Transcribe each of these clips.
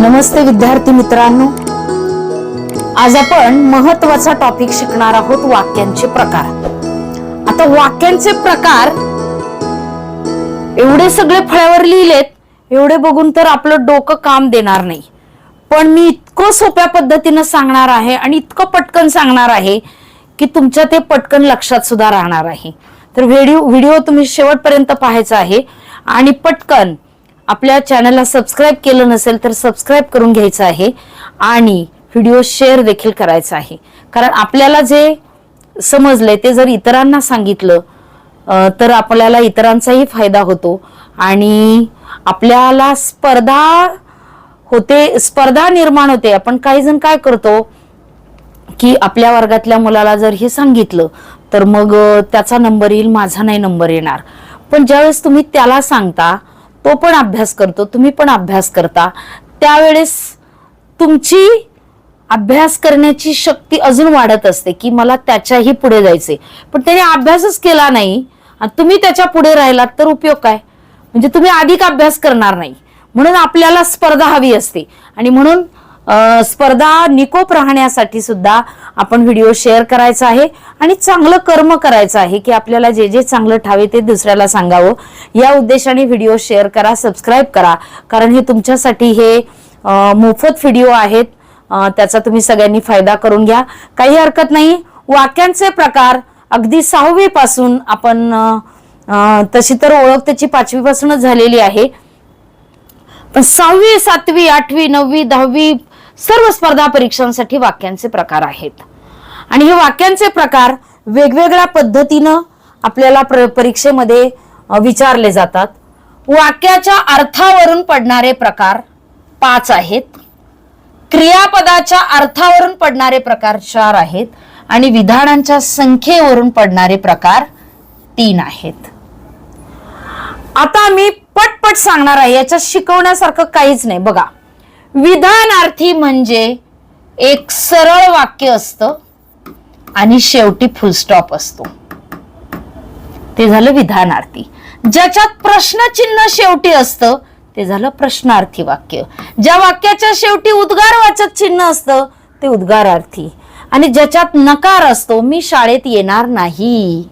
नमस्ते विद्यार्थी मित्रांनो. आज आपण महत्त्वाचा टॉपिक शिकणार आहोत वाक्यांचे प्रकार. आता वाक्यांचे प्रकार एवढे सगळे फळ्यावर लिहिलेत एवढे बघून तर आपलं डोकं काम देणार नाही. पण मी इतकं सोप्या पद्धतीनं सांगणार आहे आणि इतकं पटकन सांगणार आहे की तुमच्या ते पटकन लक्षात सुद्धा राहणार आहे. तर व्हिडिओ व्हिडिओ तुम्ही शेवटपर्यंत पाहायचा आहे आणि पटकन आपल्या चॅनलला सबस्क्राईब केलं नसेल तर सबस्क्राईब करून घ्यायचं आहे आणि व्हिडिओ शेअर देखील करायचा आहे. कारण आपल्याला जे समजलंय ते जर इतरांना सांगितलं तर आपल्याला इतरांचाही फायदा होतो. आणि आपल्याला स्पर्धा होते स्पर्धा निर्माण होते. आपण काही जण काय करतो की आपल्या वर्गातल्या मुलाला जर हे सांगितलं तर मग त्याचा नंबर येईल माझा नाही नंबर येणार. पण ज्यावेळेस तुम्ही त्याला सांगता तो पण अभ्यास करतो तुम्ही पण अभ्यास करता. त्यावेळेस तुमची अभ्यास करण्याची शक्ती अजून वाढत असते की मला त्याच्याही पुढे जायचे पण त्याने अभ्यासच केला नाही आणि तुम्ही त्याच्या पुढे राहिलात तर उपयोग काय? म्हणजे तुम्ही अधिक अभ्यास करणार नाही. म्हणून आपल्याला स्पर्धा हवी असते. आणि म्हणून स्पर्धा निकोप राहण्यासाठी सुद्धा आपण व्हिडिओ शेअर करायचा आहे आणि चांगलं कर्म करायचं आहे की आपल्याला जे जे चांगलं ठावे ते दुसऱ्याला सांगावं. या उद्देशाने व्हिडिओ शेअर करा सबस्क्राईब करा. कारण हे तुमच्यासाठी हे मोफत व्हिडिओ आहेत. त्याचा तुम्ही सगळ्यांनी फायदा करून घ्या. काही हरकत नाही. वाक्यांचे प्रकार अगदी सहावीपासून आपण तशी तर ओळख त्याची पाचवीपासूनच झालेली आहे. पण सहावी सातवी आठवी नववी दहावी सर्व स्पर्धा परीक्षांसाठी वाक्यांचे प्रकार आहेत. आणि हे वाक्यांचे प्रकार वेगवेगळ्या पद्धतीनं आपल्याला प्र- परीक्षेमध्ये विचारले जातात. वाक्याच्या अर्थावरून पडणारे प्रकार पाच आहेत. क्रियापदाच्या अर्थावरून पडणारे प्रकार चार आहेत. आणि विधानांच्या संख्येवरून पडणारे प्रकार तीन आहेत. आता मी पटपट सांगणार आहे. याच्यात शिकवण्यासारखं काहीच नाही. बघा विधानार्थी म्हणजे एक सरळ वाक्य असतं आणि शेवटी फुलस्टॉप असतो. ते झालं विधानार्थी. ज्याच्यात प्रश्नचिन्ह शेवटी असतं ते झालं प्रश्नार्थी वाक्य. ज्या वाक्याच्या शेवटी उद्गारवाचक चिन्ह असतं ते उद्गारार्थी. आणि ज्याच्यात नकार असतो मी शाळेत येणार नाही.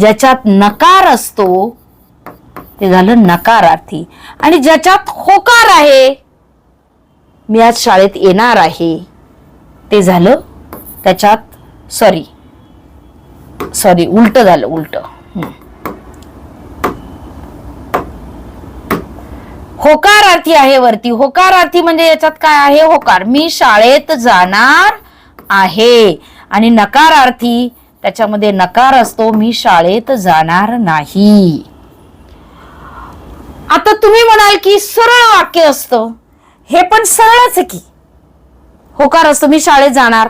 ज्याच्यात नकार असतो ते झालं नकारार्थी. आणि ज्याच्यात होकार आहे मी आज शाळेत येणार आहे. ते झालं. त्याच्यात सॉरी सॉरी उलट झालं उलट. होकारार्थी आहे वरती. होकारार्थी म्हणजे याच्यात काय आहे? होकार. मी शाळेत जाणार आहे. आणि नकारार्थी त्याच्यामध्ये नकार असतो मी शाळेत जाणार नाही. आता तुम्ही म्हणाल की सरळ वाक्य असतं. हे पण सरळच आहे की. होकार असतो मी शाळेत जाणार.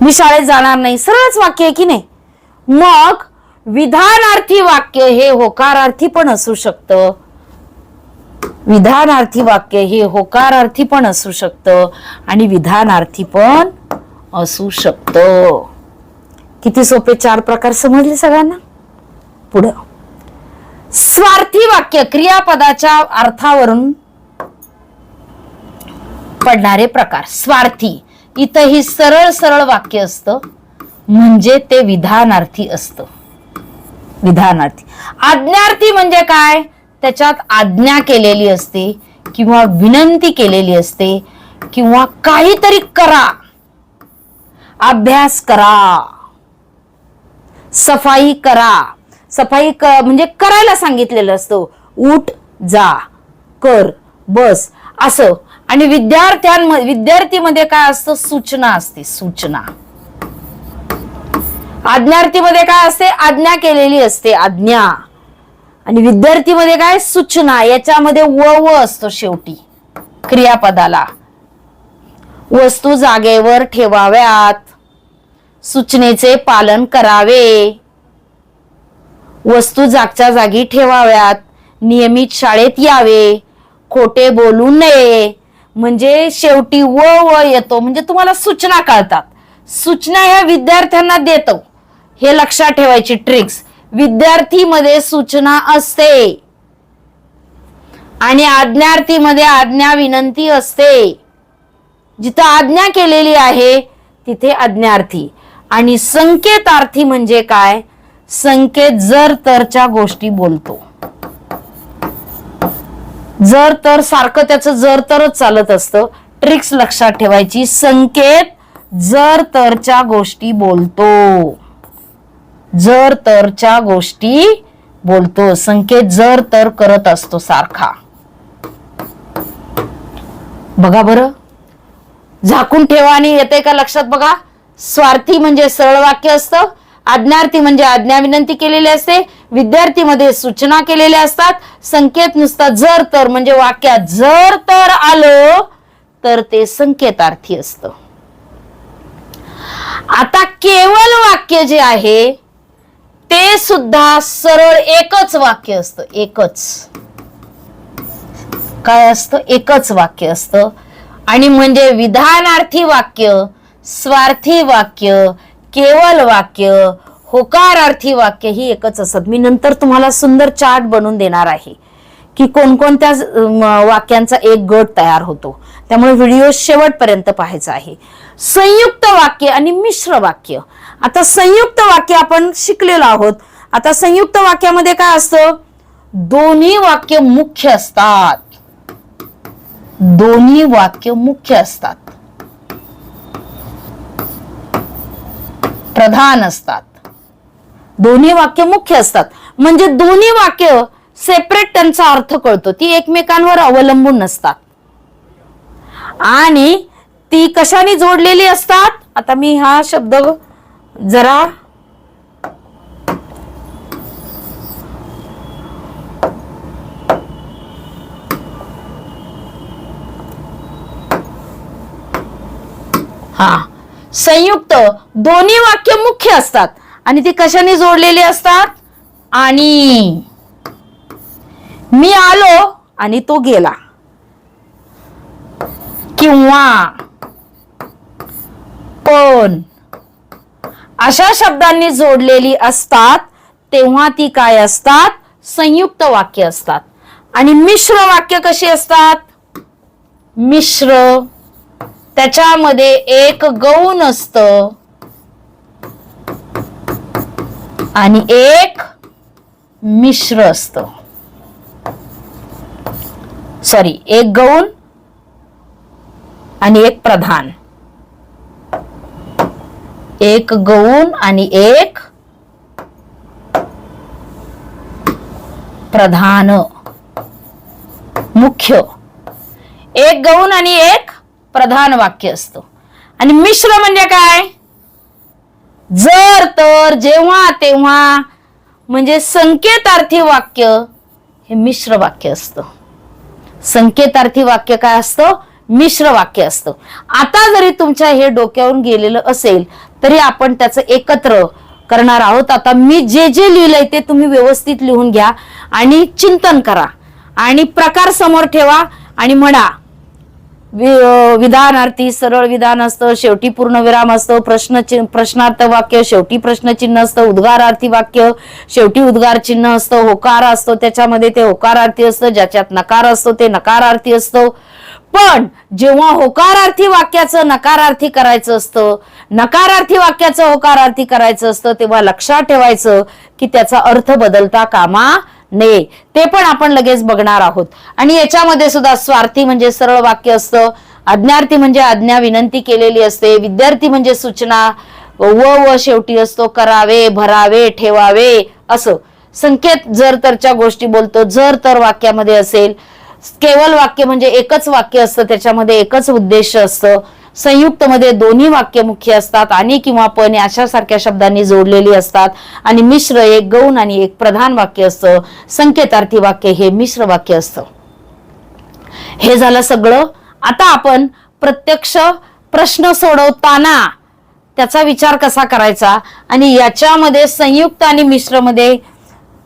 मी शाळेत जाणार नाही. सरळच वाक्य आहे की नाही? मग विधानार्थी वाक्य हे होकारार्थी पण असू शकतं. विधानार्थी वाक्य हे होकारार्थी पण असू शकतं. आणि विधानार्थी पण असू शकतं. किती सोपे चार प्रकार समजले सगळ्यांना? पुढं. स्वार्थी वाक्य क्रियापदाच्या अर्थावरून पडणारे प्रकार. स्वार्थी. इथं ही सरळ सरळ वाक्य असतं. म्हणजे ते विधानार्थी असतं. विधानार्थी. आज्ञार्थी म्हणजे काय? त्याच्यात आज्ञा केलेली असते किंवा विनंती केलेली असते किंवा काहीतरी करा. अभ्यास करा. सफाई करा. सफाई क म्हणजे करायला सांगितलेलं असतं. उठ जा कर बस असं. आणि विद्यार्थ्यांमध्ये विद्यार्थीमध्ये काय असतं? सूचना असते सूचना. आज्ञार्थीमध्ये काय असते? आज्ञा केलेली असते आज्ञा. आणि विद्यार्थीमध्ये काय? सूचना. याच्यामध्ये व व असतो शेवटी क्रियापदाला. वस्तू जागेवर ठेवाव्यात. सूचनेचे पालन करावे. वस्तू जागच्या जागी ठेवाव्यात. नियमित शाळेत यावे. खोटे बोलू नये. म्हणजे शेवटी व व येतो. म्हणजे तुम्हाला सूचना कळतात. सूचना ह्या विद्यार्थ्यांना देतो. हे लक्षात ठेवायची ट्रिक्स विद्यार्थीमध्ये सूचना असते. आणि आज्ञार्थीमध्ये आज्ञा विनंती असते. जिथं आज्ञा केलेली आहे तिथे आज्ञार्थी. आणि संकेतार्थी म्हणजे काय? संकेत जर तरच्या गोष्टी बोलतो. जर तर सारखं त्याचं जर तरच चालत असतं. ट्रिक्स लक्षात ठेवायची. संकेत जर तरच्या गोष्टी बोलतो. जर तरच्या गोष्टी बोलतो. संकेत जर तर करत असतो सारखा. बघा बरं. झाकून ठेवा आणि येते का लक्षात बघा. स्वार्थी म्हणजे सरळ वाक्य असतं. आज्ञार्थी म्हणजे आज्ञा विनंती केलेली असते. विद्यार्थीमध्ये सूचना केलेल्या असतात. संकेत नुसता जर तर म्हणजे वाक्यात जर तर आलं तर ते संकेतार्थी असतं. आता केवळ वाक्य जे आहे ते सुद्धा सरळ एकच वाक्य असतं. एकच. काय असतं? एकच वाक्य असतं. आणि म्हणजे विधानार्थी वाक्य स्वार्थी वाक्य केवळ वाक्य होकारार्थी वाक्य ही एकच असत. मी नंतर तुम्हाला सुंदर चार्ट बनवून देणार आहे की कोणकोणत्या वाक्यांचा एक गट तयार होतो. त्यामुळे व्हिडिओ शेवटपर्यंत पाहायचा आहे. संयुक्त वाक्य आणि मिश्र वाक्य. आता संयुक्त वाक्य आपण शिकलेलो आहोत. आता संयुक्त वाक्यामध्ये काय असतं? दोन्ही वाक्य मुख्य असतात. दोन्ही वाक्य मुख्य असतात. प्रधान असतात. दोन्ही वाक्य मुख्य असतात. म्हणजे दोन्ही वाक्य सेपरेट त्यांचा अर्थ कळतो. ती एकमेकांवर अवलंबून नसतात. आणि ती कशाने जोडलेली असतात? आता मी हा शब्द जरा हा. संयुक्त दोन्ही वाक्य मुख्य असतात. आणि ती कशाने जोडलेली असतात? आणि. मी आलो आणि तो गेला. किंवा. पण. अशा शब्दांनी जोडलेली असतात तेव्हा ती काय असतात? संयुक्त वाक्य असतात. आणि मिश्र वाक्य कशी असतात? मिश्र. त्याच्यामध्ये एक गौण असत. आणि एक मिश्र असत. सॉरी एक गौण आणि एक प्रधान. एक गौण आणि एक प्रधान. मुख्य. एक गौण आणि एक प्रधान वाक्य असतं. आणि मिश्र म्हणजे काय? जर तर जेव्हा तेव्हा म्हणजे संकेतार्थी वाक्य हे मिश्र वाक्य असतं. संकेतार्थी वाक्य काय असतं? मिश्र वाक्य असतं. आता जरी तुमच्या हे डोक्यावरून गेलेलं असेल तरी आपण त्याचं एकत्र करणार आहोत. आता मी जे जे लिहिलंय ते तुम्ही व्यवस्थित लिहून घ्या आणि चिंतन करा. आणि प्रकार समोर ठेवा आणि म्हणा विधानार्थी सरळ विधान असतं शेवटी पूर्णविराम असतो प्रश्न प्रश्नार्थ वाक्य शेवटी प्रश्नचिन्ह असतं उद्गारार्थी वाक्य शेवटी उद्गार चिन्ह असतं होकार असतो त्याच्यामध्ये ते होकारार्थी असतं ज्याच्यात नकार असतो ते नकारार्थी असतो. पण जेव्हा होकारार्थी वाक्याचं नकारार्थी करायचं असतं नकारार्थी वाक्याचं होकारार्थी करायचं असतं तेव्हा लक्षात ठेवायचं की त्याचा अर्थ बदलता कामा नये ते पण आपण लगेच बघणार आहोत. आणि याच्यामध्ये सुद्धा स्वार्थी म्हणजे सरळ वाक्य असतं. अज्ञार्थी म्हणजे आज्ञा विनंती केलेली असते. विद्यार्थी म्हणजे सूचना व व शेवटी असतो करावे भरावे ठेवावे असं. संकेत जर तरच्या गोष्टी बोलतो जर तर वाक्यामध्ये असेल केवळ वाक्य म्हणजे एकच वाक्य असतं त्याच्यामध्ये एकच उद्देश असतं. संयुक्त मध्ये दोन्ही वाक्य मुख्य असतात. आणि किंवा पण अशा सारख्या शब्दांनी जोडलेली असतात. आणि मिश्र एक गौण आणि एक प्रधान वाक्य असतं. संकेतार्थी वाक्य हे मिश्र वाक्य असतं. हे झालं सगळं. आता आपण प्रत्यक्ष प्रश्न सोडवताना त्याचा विचार कसा करायचा? आणि याच्यामध्ये संयुक्त आणि मिश्रमध्ये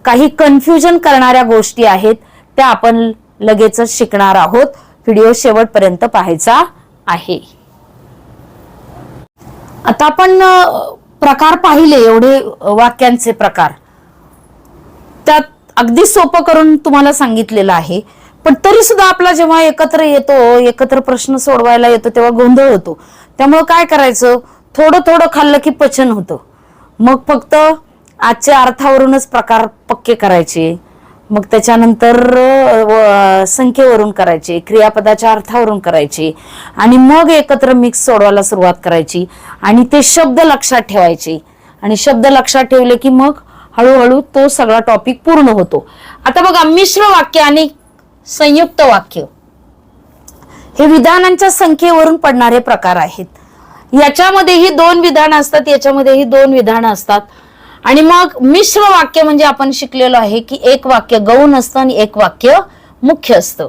काही कन्फ्युजन करणाऱ्या गोष्टी आहेत त्या आपण लगेचच शिकणार आहोत. व्हिडिओ शेवटपर्यंत पाहायचा आहे. आता आपण प्रकार पाहिले एवढे वाक्यांचे प्रकार. त्यात अगदी सोपं करून तुम्हाला सांगितलेलं आहे. पण तरी सुद्धा आपला जेव्हा एकत्र येतो एकत्र प्रश्न सोडवायला येतो तेव्हा गोंधळ होतो. त्यामुळं काय करायचं? थोडं थोडं खाल्लं की पचन होतं. मग फक्त आजच्या अर्थावरूनच प्रकार पक्के करायचे. मग त्याच्यानंतर संख्येवरून करायचे क्रियापदाच्या अर्थावरून करायचे आणि मग एकत्र मिक्स सोडवायला सुरुवात करायची आणि ते शब्द लक्षात ठेवायचे. आणि शब्द लक्षात ठेवले की मग हळूहळू तो सगळा टॉपिक पूर्ण होतो. आता बघा मिश्र वाक्य आणि संयुक्त वाक्य. हे विधानांच्या संख्येवरून पडणारे प्रकार आहेत. याच्यामध्येही दोन विधानं असतात याच्यामध्येही दोन विधानं असतात. आणि मग मिश्र वाक्य म्हणजे आपण शिकलेलो आहे की एक वाक्य गौण असतं आणि एक वाक्य मुख्य असतं.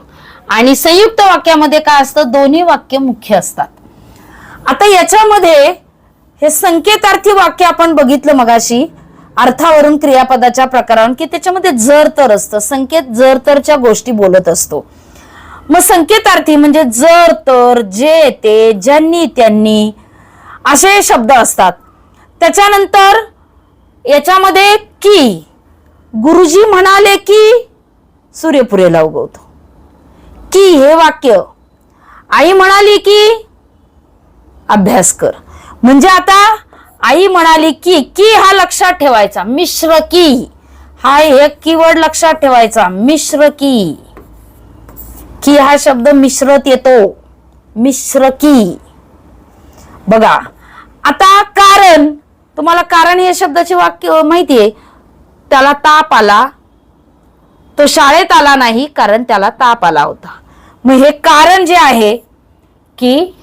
आणि संयुक्त वाक्यामध्ये काय असतं? दोन्ही वाक्य मुख्य असतात. आता याच्यामध्ये हे संकेतार्थी वाक्य आपण बघितलं मगाशी अर्थावरून क्रियापदाच्या प्रकारावरून की त्याच्यामध्ये जर तर असतं. संकेत जर तरच्या गोष्टी बोलत असतो. मग संकेतार्थी म्हणजे जर तर जे ते ज्यांनी त्यांनी असे शब्द असतात. त्याच्यानंतर याच्यामध्ये की गुरुजी म्हणाले की सूर्यपुरेला उगवतो की हे वाक्य आई म्हणाली की अभ्यास कर. म्हणजे आता आई म्हणाली की की हा लक्षात ठेवायचा मिश्र की. हा एक कीवर्ड लक्षात ठेवायचा मिश्र की. की हा शब्द मिश्रत येतो मिश्र की. बघा आता कारण तुम्हाला कारण हे शब्दाचे वाक्य माहितीये? त्याला ताप आला. तो शाळेत आला नाही कारण त्याला ताप आला होता. मग हे कारण जे आहे की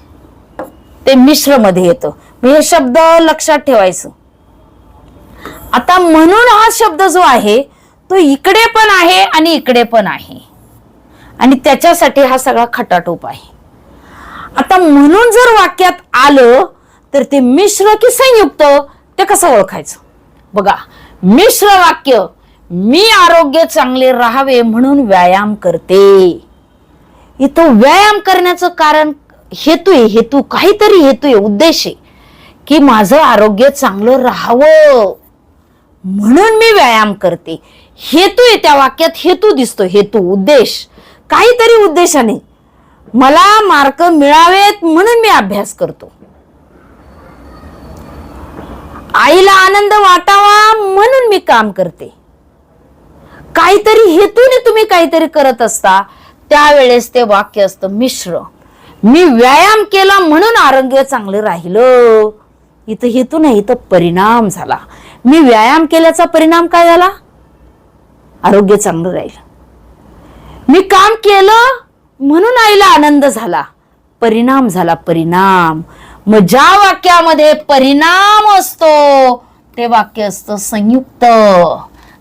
ते मिश्रमध्ये येतं. मग हे शब्द लक्षात ठेवायचं. आता म्हणून हा शब्द जो आहे तो इकडे पण आहे आणि इकडे पण आहे. आणि त्याच्यासाठी हा सगळा खटाटोप आहे. आता म्हणून जर वाक्यात आलं तर ते मिश्र की संयुक्त? ते कसं ओळखायचं? बघा मिश्र वाक्य मी आरोग्य चांगले राहावे म्हणून व्यायाम करते. इथं व्यायाम करण्याचं कारण हेतू आहे हेतू काहीतरी हेतू आहे उद्देश आहे की माझं आरोग्य चांगलं राहावं. म्हणून मी व्यायाम करते. हेतू आहे त्या वाक्यात हेतू दिसतो हेतू उद्देश. काहीतरी उद्देशाने. मला मार्क मिळावेत म्हणून मी अभ्यास करतो. आईला आनंद वाटावा म्हणून मी काम करते. काहीतरी हेतूने तुम्ही काहीतरी करत असता त्यावेळेस ते वाक्य असतं मिश्र. मी व्यायाम केला म्हणून आरोग्य चांगलं राहिलं. इथं हेतू नाही इथं परिणाम झाला. मी व्यायाम केल्याचा परिणाम काय झाला? आरोग्य चांगलं राहिलं. मी काम केलं म्हणून आईला आनंद झाला. परिणाम झाला परिणाम. मग ज्या वाक्यामध्ये परिणाम असतो ते वाक्य असतं संयुक्त.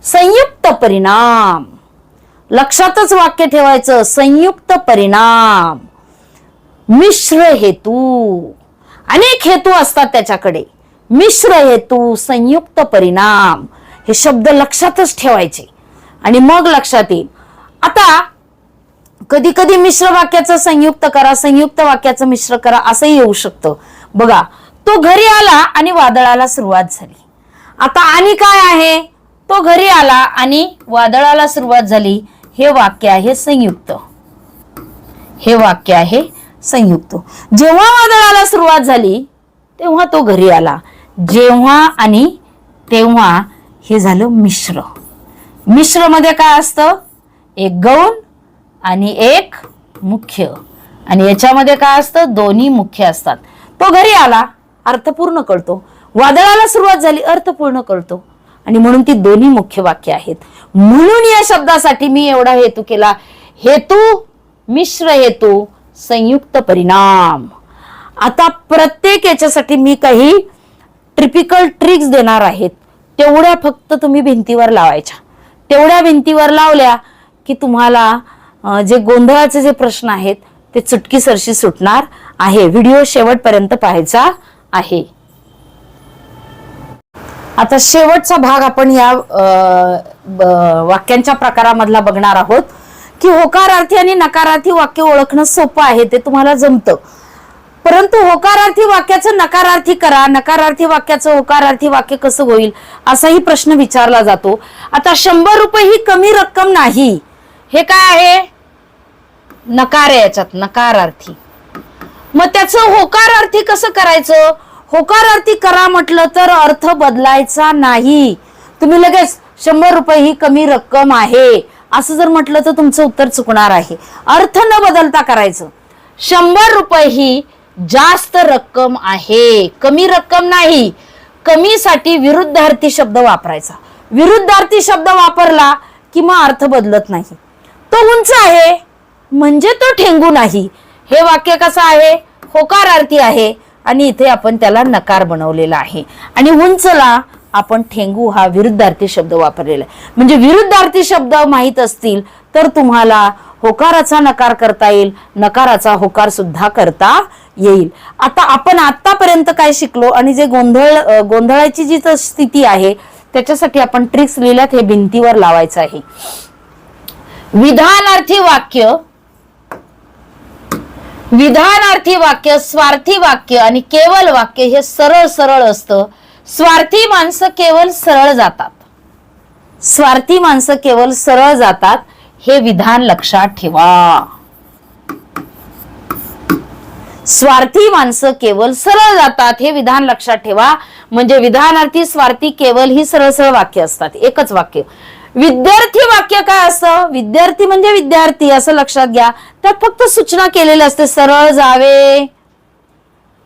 संयुक्त परिणाम. लक्षातच वाक्य ठेवायचं संयुक्त परिणाम. मिश्र हेतू. अनेक हेतू असतात त्याच्याकडे. मिश्र हेतू संयुक्त परिणाम. हे शब्द लक्षातच ठेवायचे. आणि मग लक्षात येईल. आता कधी कधी मिश्र वाक्याचं संयुक्त करा संयुक्त वाक्याचं मिश्र करा असंही येऊ शकतं. बघा तो घरी आला आणि वादळाला सुरुवात झाली. आता आणि काय आहे? तो घरी आला आणि वादळाला सुरुवात झाली. हे वाक्य आहे संयुक्त. हे वाक्य आहे संयुक्त. जेव्हा वादळाला सुरुवात झाली तेव्हा तो घरी आला. जेव्हा आणि तेव्हा हे झालं मिश्र. मिश्रमध्ये काय असतं? एक गौण आणि एक मुख्य. आणि याच्यामध्ये काय असतं? दोन्ही मुख्य असतात. तो घरी आला अर्थपूर्ण कळतो. वादळाला सुरुवात झाली अर्थपूर्ण कळतो. आणि म्हणून ती दोन्ही मुख्य वाक्य आहेत. म्हणून या शब्दासाठी मी एवढा हेतू केला. हेतू मिश्र हेतू संयुक्त परिणाम. आता प्रत्येक याच्यासाठी मी काही ट्रिपिकल ट्रिक्स देणार आहेत. तेवढ्या फक्त तुम्ही भिंतीवर लावायच्या. तेवढ्या भिंतीवर लावल्या की तुम्हाला जे गोंधळाचे जे प्रश्न आहेत ते चुटकीसरशी सुटणार आहे. व्हिडिओ शेवटपर्यंत पाहायचा आहे. आता शेवटचा भाग आपण या वाक्यांच्या प्रकारामधला बघणार आहोत. की होकारार्थी आणि नकारार्थी वाक्य ओळखणं सोपं आहे ते तुम्हाला जमतं. परंतु होकारार्थी वाक्याचं नकारार्थी करा. नकारार्थी वाक्याचं होकारार्थी वाक्य कसं होईल असाही प्रश्न विचारला जातो. आता शंभर रुपये ही कमी रक्कम नाही. हे काय आहे? नकार आहे याच्यात नकारार्थी. मग त्याचं होकारार्थी कसं करायचं? होकारार्थी करा म्हटलं तर अर्थ बदलायचा नाही. तुम्ही लगेच शंभर रुपये ही कमी रक्कम आहे. असं जर म्हटलं तर तुमचं उत्तर चुकणार आहे. अर्थ न बदलता करायचं. शंभर रुपये ही जास्त रक्कम आहे. कमी रक्कम नाही. कमीसाठी विरुद्धार्थी शब्द वापरायचा. विरुद्धार्थी शब्द वापरला की मग अर्थ बदलत नाही. तो उंच आहे. म्हणजे तो ठेंगू नाही. हे वाक्य कसं आहे? होकारार्थी आहे. आणि इथे आपण त्याला नकार बनवलेला आहे. आणि उंचला आपण ठेंगू हा विरुद्धार्थी शब्द वापरलेला आहे. म्हणजे विरुद्धार्थी शब्द माहीत असतील तर तुम्हाला होकाराचा नकार करता येईल. नकाराचा होकार सुद्धा करता येईल. आता आपण आतापर्यंत काय शिकलो? आणि जे गोंधळ गोंधळाची जी स्थिती आहे त्याच्यासाठी आपण ट्रिक्स लिहिल्यात हे भिंतीवर लावायचं आहे. विधानार्थी वाक्य विधानार्थी वाक्य स्वार्थी वाक्य आणि केवल वाक्य हे सरळ सरळ असतं. स्वार्थी माणसं केवळ सरळ जातात. स्वार्थी माणसं केवळ सरळ जातात हे विधान लक्षात ठेवा. स्वार्थी माणसं केवळ सरळ जातात हे विधान लक्षात ठेवा. म्हणजे विधानार्थी स्वार्थी केवळ ही सरळ सरळ वाक्य असतात. एकच वाक्य. विद्यार्थी वाक्य काय असतं? विद्यार्थी म्हणजे विद्यार्थी असं लक्षात घ्या. त्यात फक्त सूचना केलेली असते सरळ जावे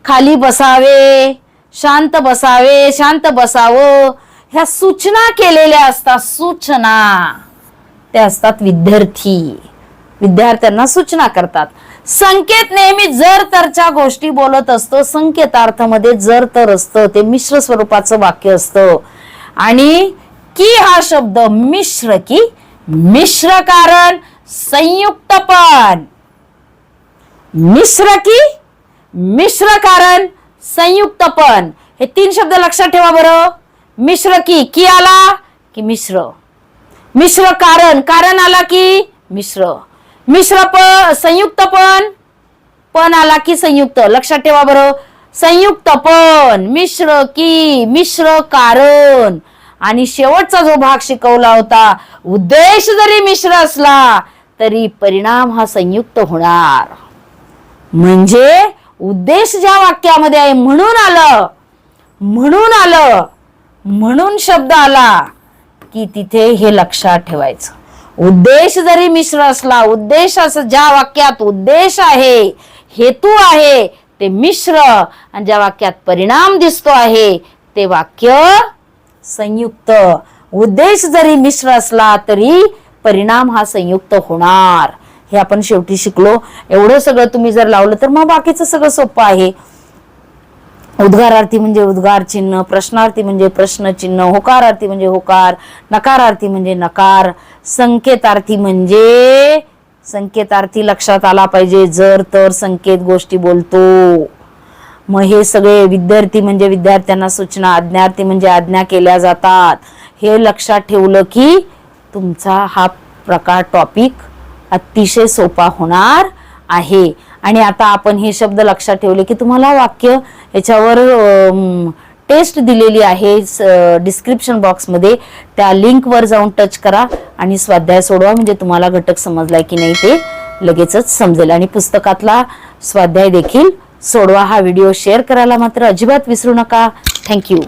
खाली बसावे शांत बसावे शांत बसावं. ह्या सूचना केलेल्या असतात सूचना. ते असतात विद्यार्थी. विद्यार्थ्यांना सूचना करतात. संकेत नेहमी जर तरच्या गोष्टी बोलत असतो संकेतार्थमध्ये जर तर असतं ते मिश्र स्वरूपाचं वाक्य असतं. आणि की हा शब्द मिश्र की मिश्र कारण? संयुक्त पण मिश्र की मिश्र कारण संयुक्तपण हे तीन शब्द लक्षात ठेवा बरं. मिश्र की की आला? की मिश्र. मिश्र कारण कारण आला की मिश्र. मिश्र प संयुक्त पण पण आला की संयुक्त. लक्षात ठेवा बरं. संयुक्त पण मिश्र की मिश्र कारण. आणि शेवटचा जो भाग शिकवला होता उद्देश जरी मिश्र असला तरी परिणाम हा संयुक्त होणार. म्हणजे उद्देश ज्या वाक्यामध्ये आहे म्हणून आलं म्हणून आलं म्हणून शब्द आला की तिथे हे लक्षात ठेवायचं. उद्देश जरी मिश्र असला उद्देश असं ज्या वाक्यात उद्देश आहे हेतू आहे ते मिश्र. आणि ज्या वाक्यात परिणाम दिसतो आहे ते वाक्य संयुक्त. उद्देश जरी मिश्र असला तरी परिणाम हा संयुक्त होणार. हे आपण शेवटी शिकलो. एवढं सगळं तुम्ही जर लावलं तर मग बाकीचं सगळं सोपं आहे. उद्गारार्थी म्हणजे उद्गार चिन्ह प्रश्नार्थी म्हणजे प्रश्न चिन्ह होकारार्थी म्हणजे होकार नकारार्थी म्हणजे नकार संकेतार्थी म्हणजे संकेतार्थी लक्षात आला पाहिजे. जर तर संकेत गोष्टी बोलतो. मग हे सगळे विद्यार्थी म्हणजे विद्यार्थ्यांना सूचना आज्ञार्थी म्हणजे आज्ञा केल्या जातात. हे लक्षात ठेवलं की तुमचा हा प्रकार टॉपिक अतिशय सोपा होणार आहे. आणि आता आपण हे शब्द लक्षात ठेवले की तुम्हाला वाक्य याच्यावर टेस्ट दिलेली आहे डिस्क्रिप्शन बॉक्समध्ये त्या लिंकवर जाऊन टच करा आणि स्वाध्याय सोडवा. म्हणजे तुम्हाला घटक समजलाय की नाही ते लगेचच समजेल. आणि पुस्तकातला स्वाध्याय देखील सोडवा हा व्हिडिओ शेअर करायला मात्र अजिबात विसरू नका. थँक्यू